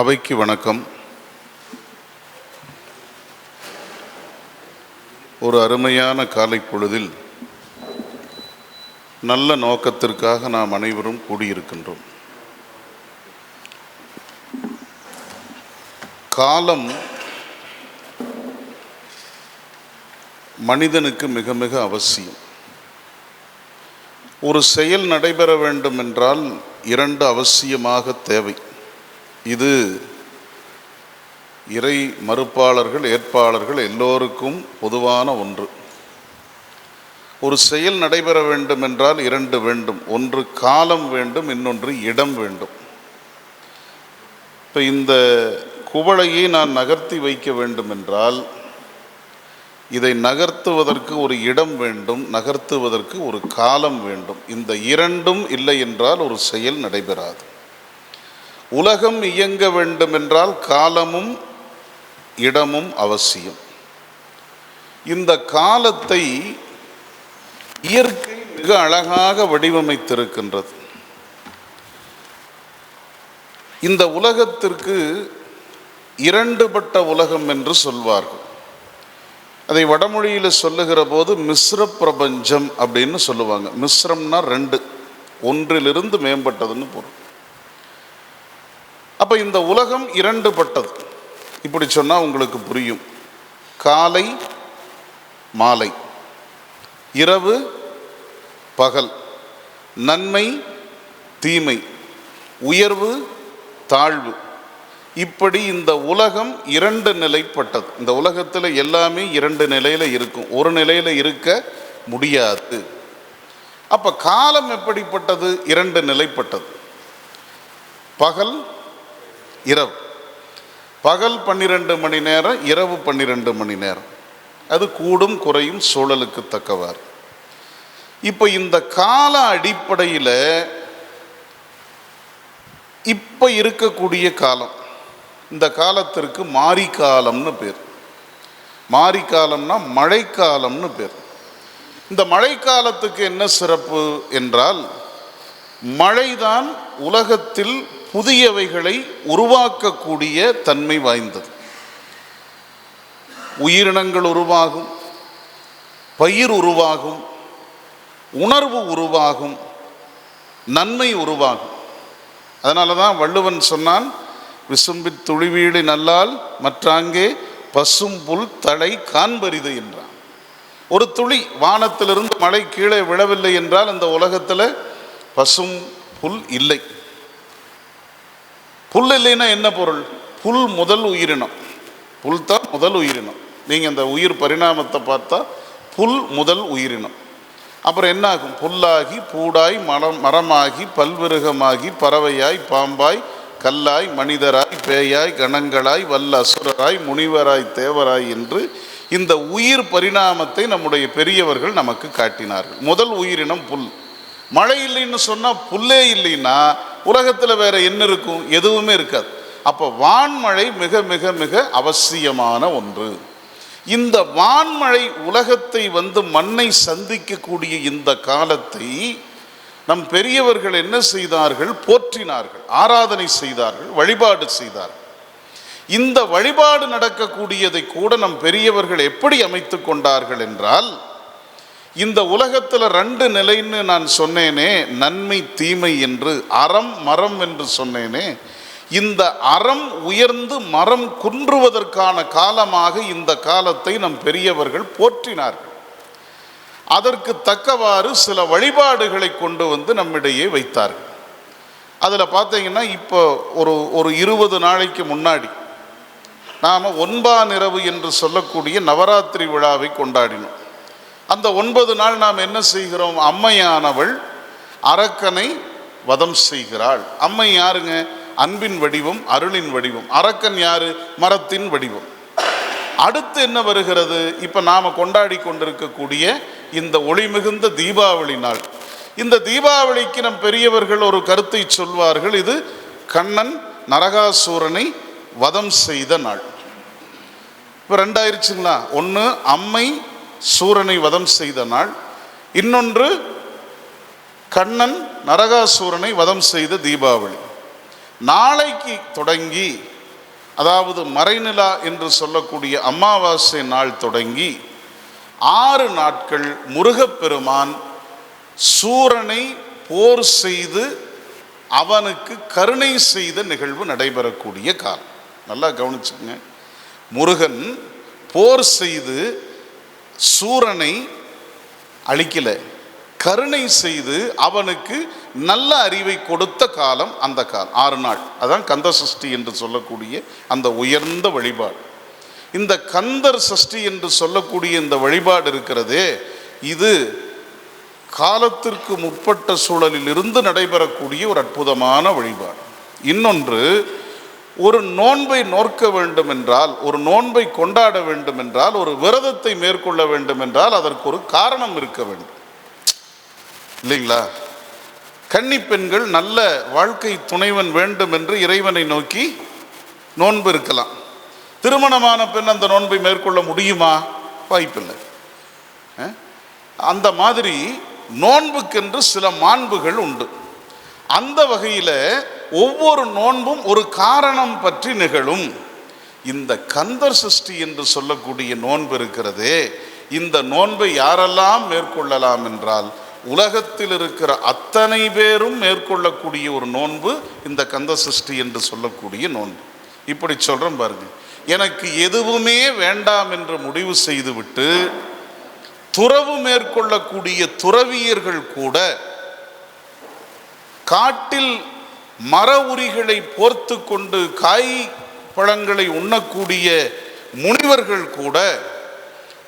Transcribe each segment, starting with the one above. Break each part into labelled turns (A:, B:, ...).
A: அவைக்கு வணக்கம். ஒரு அருமையான காலை பொழுதில் நல்ல நோக்கத்திற்காக நாம் அனைவரும் கூடியிருக்கின்றோம். காலம் மனிதனுக்கு மிக மிக அவசியம். ஒரு செயல் நடைபெற வேண்டும் என்றால் இரண்டு அவசியமாக தேவை. இது இறை மறுப்பாளர்கள் ஏற்பாளர்கள் எல்லோருக்கும் பொதுவான ஒன்று. ஒரு செயல் நடைபெற வேண்டும் என்றால் இரண்டு வேண்டும். ஒன்று காலம் வேண்டும் இன்னொன்று இடம் வேண்டும். இப்போ இந்த குவளையை நான் நகர்த்தி வைக்க வேண்டும் என்றால் இதை நகர்த்துவதற்கு ஒரு இடம் வேண்டும் நகர்த்துவதற்கு ஒரு காலம் வேண்டும். இந்த இரண்டும் இல்லை என்றால் ஒரு செயல் நடைபெறாது. உலகம் இயங்க வேண்டும் என்றால் காலமும் இடமும் அவசியம். இந்த காலத்தை இயற்கை மிக அழகாக வடிவமைத்திருக்கின்றது. இந்த உலகத்திற்கு இரண்டுபட்ட உலகம் என்று சொல்வார்கள். அதை வடமொழியில் சொல்லுகிற போது மிஸ்ர பிரபஞ்சம் அப்படின்னு சொல்லுவாங்க. மிஸ்ரம்னா ரெண்டு. ஒன்றிலிருந்து மேம்பட்டதுன்னு பொருள். அப்போ இந்த உலகம் இரண்டு பட்டது இப்படி சொன்னால் உங்களுக்கு புரியும். காலை மாலை. இரவு பகல். நன்மை தீமை. உயர்வு தாழ்வு. இப்படி இந்த உலகம் இரண்டு நிலைப்பட்டது. இந்த உலகத்தில் எல்லாமே இரண்டு நிலையில் இருக்கும். ஒரு நிலையில் இருக்க முடியாது. அப்போ காலம் எப்படிப்பட்டது? இரண்டு நிலைப்பட்டது. பகல் இரவு. பகல் பன்னிரெண்டு மணி நேரம் இரவு பன்னிரெண்டு மணி நேரம் அது கூடும் குறையும் சூழலுக்கு தக்கவாறு. இப்போ இந்த கால அடிப்படையில் இப்போ இருக்கக்கூடிய காலம் இந்த காலத்திற்கு மாரிக்காலம்னு பேர். மாரிக்காலம்னா மழைக்காலம்னு பேர். இந்த மழைக்காலத்துக்கு என்ன சிறப்பு என்றால் மழைதான் உலகத்தில் புதியவைகளை உருவாக்கக்கூடிய தன்மை வாய்ந்தது. உயிரினங்கள் உருவாகும் பயிர் உருவாகும் உணர்வு உருவாகும் நன்மை உருவாகும். அதனால தான் வள்ளுவன் சொன்னான் விசும்பி துளிவீடு நல்லால் மற்றாங்கே பசும் புல் தலை காண்பரிது என்றான். ஒரு துளி வானத்திலிருந்து மழை கீழே விழவில்லை என்றால் இந்த உலகத்தில் பசும் புல் இல்லை. புல் இல்லைன்னா என்ன பொருள்? புல் முதல் உயிரினம். புல் தான் முதல் உயிரினம். நீங்கள் இந்த உயிர் பரிணாமத்தை பார்த்தா புல் முதல் உயிரினம். அப்புறம் என்ன ஆகும் புல்லாகி பூடாய் மரம் மரமாகி பல்விருகமாகி பறவையாய் பாம்பாய் கல்லாய் மனிதராய் பேயாய் கணங்களாய் வல்ல அசுரராய் முனிவராய் தேவராய் என்று இந்த உயிர் பரிணாமத்தை நம்முடைய பெரியவர்கள் நமக்கு காட்டினார்கள். முதல் உயிரினம் புல். மழை இல்லைன்னு சொன்னால் புல்லே இல்லைன்னா உலகத்தில் வேற என்ன இருக்கும்? எதுவுமே இருக்காது. அப்போ வான்மழை மிக மிக மிக அவசியமான ஒன்று. இந்த வான்மழை உலகத்தை வந்து மண்ணை சந்திக்கக்கூடிய இந்த காலத்தை நம் பெரியவர்கள் என்ன செய்தார்கள்? போற்றினார்கள். ஆராதனை செய்தார்கள். வழிபாடு செய்தார்கள். இந்த வழிபாடு நடக்கக்கூடியதை கூட நம் பெரியவர்கள் எப்படி அமைத்து கொண்டார்கள் என்றால் இந்த உலகத்தில் ரெண்டு நிலைன்னு நான் சொன்னேனே நன்மை தீமை என்று அறம் மரம் என்று சொன்னேனே இந்த அறம் உயர்ந்து மரம் குன்றுவதற்கான காலமாக இந்த காலத்தை நம் பெரியவர்கள் போற்றினார்கள். அதற்கு தக்கவாறு சில வழிபாடுகளை கொண்டு வந்து நம்மிடையே வைத்தார்கள். அதில் பார்த்தீங்கன்னா இப்போ ஒரு ஒரு இருபது நாளைக்கு முன்னாடி நாம் ஒன்பா நிறவு என்று சொல்லக்கூடிய நவராத்திரி விழாவை கொண்டாடினோம். அந்த ஒன்பது நாள் நாம் என்ன செய்கிறோம்? அம்மையானவள் அரக்கனை வதம் செய்கிறாள். அம்மை யாருங்க? அன்பின் வடிவம் அருளின் வடிவம். அரக்கன் யாரு? மரத்தின் வடிவம். அடுத்து என்ன வருகிறது? இப்போ நாம் கொண்டாடி கொண்டிருக்கக்கூடிய இந்த ஒளி மிகுந்த தீபாவளி நாள். இந்த தீபாவளிக்கு நம் பெரியவர்கள் ஒரு கருத்தை சொல்வார்கள். இது கண்ணன் நரகாசூரனை வதம் செய்த நாள். இப்போ ரெண்டாயிருச்சுங்களா? ஒன்று அம்மை சூரனை வதம் செய்த நாள். இன்னொன்று கண்ணன் நரகாசூரனை வதம் செய்த தீபாவளி. நாளைக்கு தொடங்கி அதாவது மறைநிலா என்று சொல்லக்கூடிய அமாவாசை நாள் தொடங்கி ஆறு நாட்கள் முருகப்பெருமான் சூரனை போர் செய்து அவனுக்கு கருணை செய்த நிகழ்வு நடைபெறக்கூடிய காலம். நல்லா கவனிச்சுங்க முருகன் போர் செய்து சூரனை அழிக்கல. கருணை செய்து அவனுக்கு நல்ல அறிவை கொடுத்த காலம் அந்த காலம். ஆறு நாள். அதான் கந்த சஷ்டி என்று சொல்லக்கூடிய அந்த உயர்ந்த வழிபாடு. இந்த கந்தர் சஷ்டி என்று சொல்லக்கூடிய இந்த வழிபாடு இருக்கிறதே இது காலத்திற்கு முற்பட்ட சூழலில் இருந்து நடைபெறக்கூடிய ஒரு அற்புதமான வழிபாடு. இன்னொன்று ஒரு நோன்பை நோற்க வேண்டும் என்றால் ஒரு நோன்பை கொண்டாட வேண்டும் என்றால் ஒரு விரதத்தை மேற்கொள்ள வேண்டும் என்றால் அதற்கு ஒரு காரணம் இருக்க வேண்டும். இல்லைங்களா? கன்னி பெண்கள் நல்ல வாழ்க்கை துணைவன் வேண்டும் என்று இறைவனை நோக்கி நோன்பு இருக்கலாம். திருமணமான பெண் அந்த நோன்பை மேற்கொள்ள முடியுமா? வாய்ப்பில்லை. அந்த மாதிரி நோன்புக்கென்று சில மாண்புகள் உண்டு. அந்த வகையில் ஒவ்வொரு நோன்பும் ஒரு காரணம் பற்றி நிகழும். இந்த கந்தர் சஷ்டி என்று சொல்லக்கூடிய நோன்பு இருக்கிறதே இந்த நோன்பை யாரெல்லாம் மேற்கொள்ளலாம் என்றால் உலகத்தில் இருக்கிற அத்தனை பேரும் மேற்கொள்ளக்கூடிய ஒரு நோன்பு இந்த கந்த சஷ்டி என்று சொல்லக்கூடிய நோன்பு. இப்படி சொல்கிறேன் பாருங்க. எனக்கு எதுவுமே வேண்டாம் என்று முடிவு செய்துவிட்டு துறவு மேற்கொள்ளக்கூடிய துறவியர்கள் கூட காட்டில் மர உரிகளை போர்த்து கொண்டு காய் பழங்களை உண்ணக்கூடிய முனிவர்கள் கூட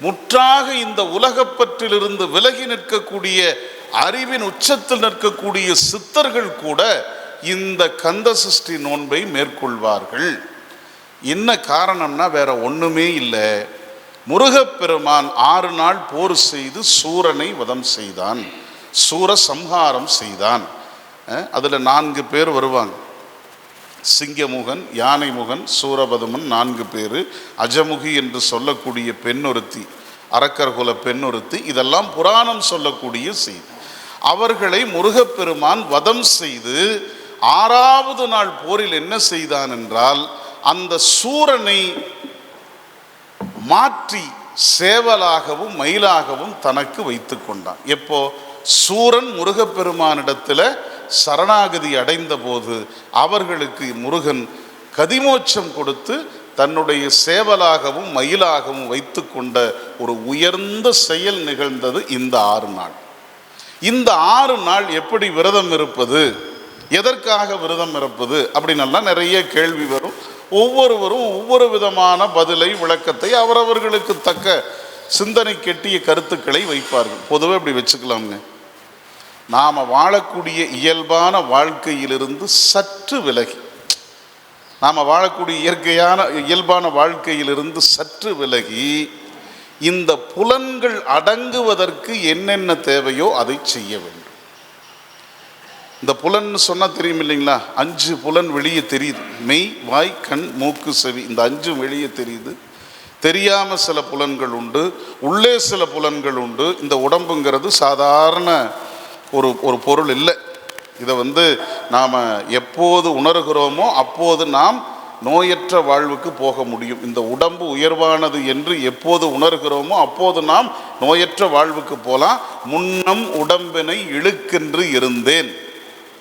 A: முற்றாக இந்த உலகப்பற்றிலிருந்து விலகி நிற்கக்கூடிய அறிவின் உச்சத்தில் நிற்கக்கூடிய சித்தர்கள் கூட இந்த கந்த சிருஷ்டி நோன்பை மேற்கொள்வார்கள். என்ன காரணம்னா வேற ஒண்ணுமே இல்லை. முருகப்பெருமான் ஆறு நாள் போர் செய்து சூரனை வதம் செய்தான். சூர சம்ஹாரம் செய்தான். அதில் நான்கு பேர் வருவாங்க. சிங்கமுகன் யானைமுகன் சூரபதமன் நான்கு பேர். அஜமுகி என்று சொல்லக்கூடிய பெண் பெண்ணொருத்தி அரக்கர்குல பெண்ணொருத்தி இதெல்லாம் புராணம் சொல்லக்கூடிய செய்தி. அவர்களை முருகப்பெருமான் வதம் செய்து ஆறாவது நாள் போரில் என்ன செய்தான் என்றால் அந்த சூரனை மாற்றி சேவலாகவும் மயிலாகவும் தனக்கு வைத்து கொண்டான். எப்போ? சூரன் முருகப்பெருமானிடத்தில் சரணாகதி அடைந்த போது அவர்களுக்கு முருகன் கதிமோட்சம் கொடுத்து தன்னுடைய சேவலாகவும் மயிலாகவும் வைத்து கொண்ட ஒரு உயர்ந்த செயல் நிகழ்ந்தது இந்த ஆறு நாள். இந்த ஆறு நாள் எப்படி விரதம் இருப்பது? எதற்காக விரதம் இருப்பது? அப்படின்னெல்லாம் நிறைய கேள்வி வரும். ஒவ்வொருவரும் ஒவ்வொரு விதமான பதிலை விளக்கத்தை அவரவர்களுக்கு தக்க சிந்தனை கெட்டிய கருத்துக்களை வைப்பார்கள். பொதுவாக இப்படி வச்சுக்கலாம்ங்க. நாம் வாழக்கூடிய இயல்பான வாழ்க்கையிலிருந்து சற்று விலகி. நாம் வாழக்கூடிய இயற்கையான இயல்பான வாழ்க்கையிலிருந்து சற்று விலகி இந்த புலன்கள் அடங்குவதற்கு என்னென்ன தேவையோ அதை செய்ய வேண்டும். இந்த புலன் சொன்னால் தெரியும் இல்லைங்களா? அஞ்சு புலன் வெளியே தெரியுது. மெய் வாய் கண் மூக்கு செவி. இந்த அஞ்சும் வெளியே தெரியுது. தெரியாமல் சில புலன்கள் உண்டு. உள்ளே சில புலன்கள் உண்டு. இந்த உடம்புங்கிறது சாதாரண ஒரு ஒரு பொருள் இல்லை. இதை வந்து நாம் எப்போது உணர்கிறோமோ அப்போது நாம் நோயற்ற வாழ்வுக்கு போக முடியும். இந்த உடம்பு உயர்வானது என்று எப்போது உணர்கிறோமோ அப்போது நாம் நோயற்ற வாழ்வுக்கு போகலாம். முன்னம் உடம்பினை இழுக்கென்று இருந்தேன்.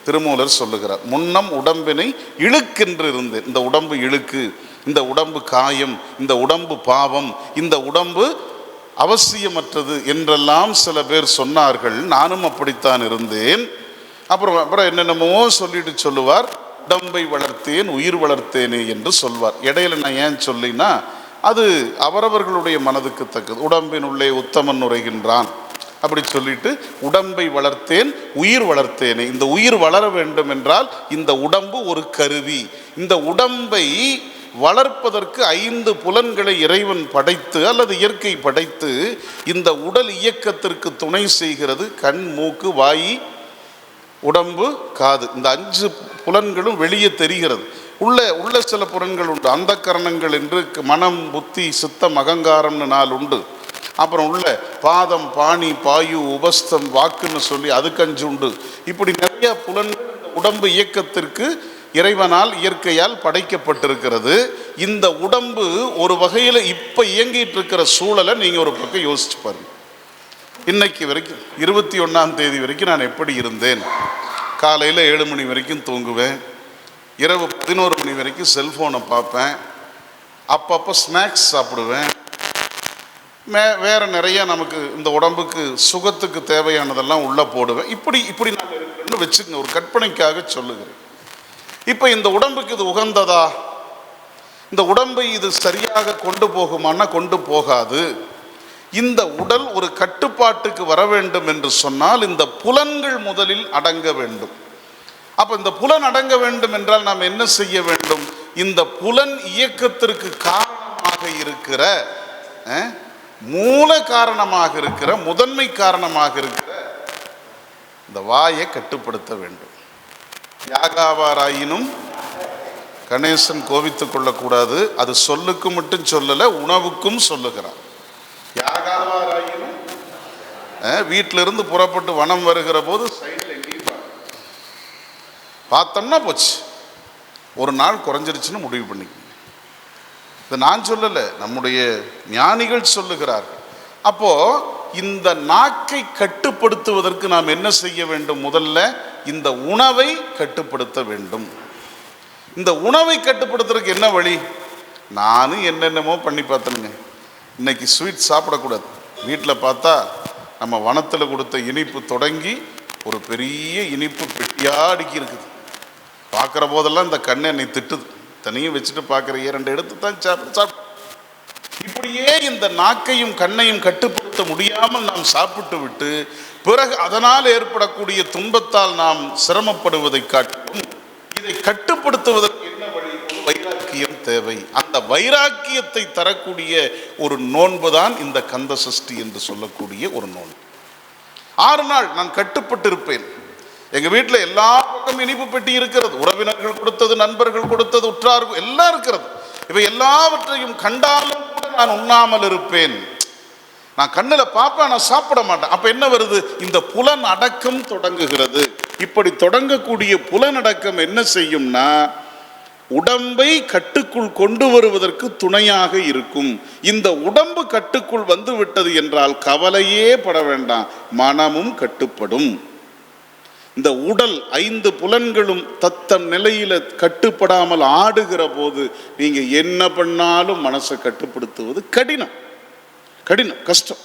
A: திருமூலர் சொல்லுகிறார் முன்னம் உடம்பினை இழுக்கென்று இருந்தேன். இந்த உடம்பு இழுக்கு இந்த உடம்பு காயம் இந்த உடம்பு பாவம் இந்த உடம்பு அவசியமற்றது என்றெல்லாம் சில பேர் சொன்னார்கள். நானும் அப்படித்தான் இருந்தேன். அப்புறம் அப்புறம் என்னென்னமோ சொல்லிட்டு சொல்லுவார். உடம்பை வளர்த்தேன் உயிர் வளர்த்தேனே என்று சொல்வார். இடையில நான் ஏன் சொல்லினா அது அவரவர்களுடைய மனதுக்கு தக்கது. உடம்பின் உள்ளே உத்தமன் உரைகின்றான் அப்படி சொல்லிட்டு உடம்பை வளர்த்தேன் உயிர் வளர்த்தேனே. இந்த உயிர் வளர வேண்டும் என்றால் இந்த உடம்பு ஒரு கருவி. இந்த உடம்பை வளர்ப்பதற்கு ஐந்து புலன்களை இறைவன் படைத்து அல்லது இயற்கை படைத்து இந்த உடல் இயக்கத்திற்கு துணை செய்கிறது. கண் மூக்கு வாய் உடம்பு காது. இந்த அஞ்சு புலன்களும் வெளியே தெரிகிறது. உள்ள உள்ள சில புலன்கள் உண்டு. அந்த கரணங்கள் என்று மனம் புத்தி சித்தம் அகங்காரம்னு நாள் உண்டு. அப்புறம் உள்ள பாதம் பாணி பாயு உபஸ்தம் வாக்குன்னு சொல்லி அதுக்கு அஞ்சு உண்டு. இப்படி நிறைய புலன்கள் உடம்பு இயக்கத்திற்கு இறைவனால் இயற்கையால் படைக்கப்பட்டிருக்கிறது. இந்த உடம்பு ஒரு வகையில் இப்போ இயங்கிட்டு இருக்கிற சூழலை நீங்கள் ஒரு பக்கம் யோசிச்சு பாருங்க. இன்னைக்கு வரைக்கும் இருபத்தி ஒன்றாம் தேதி வரைக்கும் நான் எப்படி இருந்தேன்? காலையில் ஏழு மணி வரைக்கும் தூங்குவேன். இரவு பதினோரு மணி வரைக்கும் செல்ஃபோனை பார்ப்பேன். அப்பப்போ ஸ்நாக்ஸ் சாப்பிடுவேன். மே வேறு நிறைய நமக்கு இந்த உடம்புக்கு சுகத்துக்கு தேவையானதெல்லாம் உள்ளே போடுவேன். இப்படி இப்படி நான் இருக்கிறேன்னு வச்சுக்கங்க. ஒரு கற்பனைக்காக சொல்லுகிறேன். இப்போ இந்த உடம்புக்கு இது உகந்ததா? இந்த உடம்பை இது சரியாக கொண்டு போகுமானா கொண்டு போகாது. இந்த உடல் ஒரு கட்டுப்பாட்டுக்கு வர வேண்டும் என்று சொன்னால் இந்த புலன்கள் முதலில் அடங்க வேண்டும். அப்போ இந்த புலன் அடங்க வேண்டும் என்றால் நாம் என்ன செய்ய வேண்டும்? இந்த புலன் இயக்கத்திற்கு காரணமாக இருக்கிற மூல காரணமாக இருக்கிற முதன்மை காரணமாக இருக்கிற இந்த வாயை கட்டுப்படுத்த வேண்டும். யாகாவாராயினும் கணேசன் கோவித்துக் கொள்ளக்கூடாது. அது சொல்லுக்கு மட்டும் சொல்லலை உணவுக்கும் சொல்லுகிறான் யாகாவாராயினும் அஹ், வீட்டிலிருந்து புறப்பட்டு வனம் வருகிற போது சைடில் எங்கேயும் பார்த்தோம்னா போச்சு. ஒரு நாள் குறைஞ்சிருச்சுன்னு முடிவு பண்ணிக்கணும் இது நான் சொல்லலை நம்முடைய ஞானிகள் சொல்லுகிறார்கள். அப்போ இந்த நாக்கை கட்டுப்படுத்துவதற்கு நாம் என்ன செய்ய வேண்டும்? முதல்ல இந்த உணவை கட்டுப்படுத்த வேண்டும். இந்த உணவை கட்டுப்படுத்துறதுக்கு என்ன வழி? நானும் என்னென்னமோ பண்ணி பார்த்தேனுங்க. இன்னைக்கு ஸ்வீட் சாப்பிடக்கூடாது. வீட்டில் பார்த்தா நம்ம வனத்தில் கொடுத்த இனிப்பு தொடங்கி ஒரு பெரிய இனிப்பு பெட்டியாக அடுக்கி இருக்குது. பார்க்குற போதெல்லாம் இந்த கண்ணை என்னை திட்டுது. தனியும் வச்சுட்டு பார்க்குற ரெண்டு எடுத்து தான் சாப்பிட்டு சாப்பிட்டு இப்படியே இந்த நாக்கையும் கண்ணையும் கட்டுப்படுத்த முடியாமல் நாம் சாப்பிட்டு விட்டு பிறகு அதனால் ஏற்படக்கூடிய துன்பத்தால் நாம் சிரமப்படுவதை காட்டும் இதை கட்டுப்படுத்துவதற்கு என்ன வழி? வைராக்கியம் தேவை. அந்த வைராக்கியத்தை தரக்கூடிய ஒரு நோன்பு தான் இந்த கந்த சஷ்டி என்று சொல்லக்கூடிய ஒரு நோன்பு. ஆறு நாள் நான் கட்டுப்பட்டிருப்பேன். எங்க வீட்டில் எல்லா பக்கம் இனிப்பு பெட்டி இருக்கிறது. உறவினர்கள் கொடுத்தது நண்பர்கள் கொடுத்தது உற்றார் எல்லாம் இருக்கிறது. இவை எல்லாவற்றையும் கண்டாலும் கூட நான் உண்ணாமல் இருப்பேன். நான் கண்ணில் பார்ப்பேன் நான் சாப்பிட மாட்டேன். அப்போ என்ன வருது? இந்த புலன் அடக்கம் தொடங்குகிறது. இப்படி தொடங்கக்கூடிய புலன் அடக்கம் என்ன செய்யும்னா உடம்பை கட்டுக்குள் கொண்டு வருவதற்கு துணையாக இருக்கும். இந்த உடம்பு கட்டுக்குள் வந்து விட்டது என்றால் கவலையே பட வேண்டாம் மனமும் கட்டுப்படும். இந்த உடல் ஐந்து புலன்களும் தத்தம் நிலையில கட்டுப்படாமல் ஆடுகிற போது நீங்க என்ன பண்ணாலும் மனசை கட்டுப்படுத்துவது கடினம். கடினம் கஷ்டம்.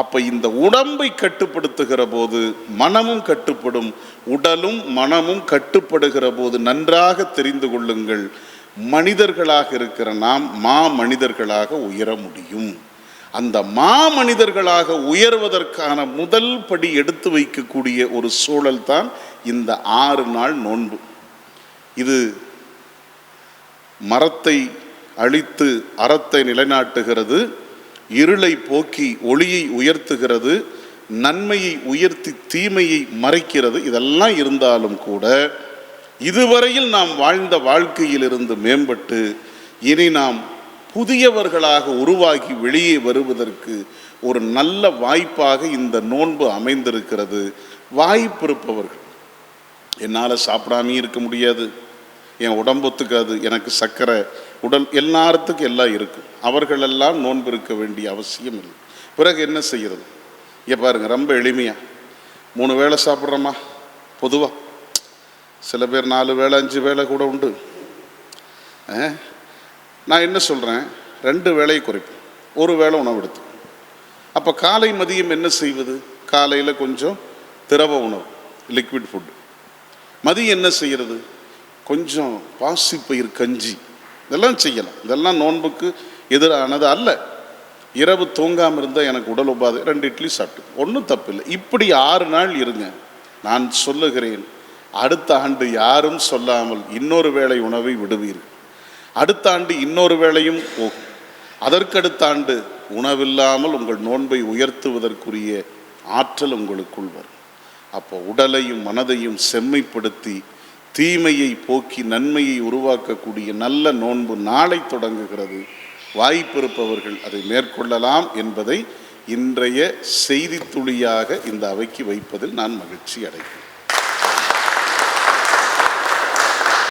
A: அப்போ இந்த உடம்பை கட்டுப்படுத்துகிற போது மனமும் கட்டுப்படும் உடலும் மனமும் கட்டுப்படுகிற போது நன்றாக தெரிந்து கொள்ளுங்கள். மனிதர்களாக இருக்கிற நாம் மா மனிதர்களாக உயர முடியும். அந்த மா மனிதர்களாக உயர்வதற்கான முதல் படி எடுத்து வைக்கக்கூடிய ஒரு சூழல் தான் இந்த ஆறு நாள் நோன்பு. இது மரத்தை அழித்து அறத்தை நிலைநாட்டுகிறது. இருளை போக்கி ஒளியை உயர்த்துகிறது நன்மையை உயர்த்தி தீமையை மறைக்கிறது. இதெல்லாம் இருந்தாலும் கூட இதுவரையில் நாம் வாழ்ந்த வாழ்க்கையிலிருந்து மேம்பட்டு இனி நாம் புதியவர்களாக உருவாகி வெளியே வருவதற்கு ஒரு நல்ல வாய்ப்பாக இந்த நோன்பு அமைந்திருக்கிறது. வாய்ப்பிருப்பவர்கள் என்னால் சாப்பிடாமே இருக்க முடியாது. என் உடம்பு ஒத்துக்காது. எனக்கு சர்க்கரை உடல் எல்லாத்துக்கும் எல்லாம் இருக்கும் அவர்களெல்லாம் நோன்பு இருக்க வேண்டிய அவசியம் இல்லை. பிறகு என்ன செய்கிறது இங்கே பாருங்க ரொம்ப எளிமையா. மூணு வேளை சாப்பிட்றோமா? பொதுவாக சில பேர் நாலு வேளை அஞ்சு வேளை கூட உண்டு. ஆ? நான் என்ன சொல்கிறேன் ரெண்டு வேலையை குறைப்போம். ஒரு வேளை உணவு எடுத்து அப்போ காலை மதியம் என்ன செய்வது? காலையில் கொஞ்சம் திரவ உணவு லிக்விட் ஃபுட்டு மதியம் என்ன செய்கிறது கொஞ்சம் பாசிப்பயிர் கஞ்சி. இதெல்லாம் செய்யலாம் இதெல்லாம் நோன்புக்கு எதிரானது அல்ல. இரவு தூங்காமல் இருந்தால் எனக்கு உடல் உபாதை ரெண்டு இட்லி சாப்பிட்டு ஒன்றும் தப்பில்லை. இப்படி ஆறு நாள் இருங்க. நான் சொல்லுகிறேன் அடுத்த ஆண்டு யாரும் சொல்லாமல் இன்னொரு வேளை உணவை விடுவீர்கள். அடுத்த ஆண்டு இன்னொரு வேளையும் போகும் அதற்கடுத்த ஆண்டு உணவில்லாமல் உங்கள் நோன்பை உயர்த்துவதற்குரிய ஆற்றல் உங்களுக்குள் வரும். அப்போ உடலையும் மனதையும் செம்மைப்படுத்தி தீமையை போக்கி நன்மையை உருவாக்கக்கூடிய நல்ல நோன்பு நாளை தொடங்குகிறது. வாய்ப்பிருப்பவர்கள் அதை மேற்கொள்ளலாம் என்பதை இன்றைய செய்தி துளியாக இந்த அவைக்கு வைப்பதில் நான் மகிழ்ச்சி அடைகிறேன்.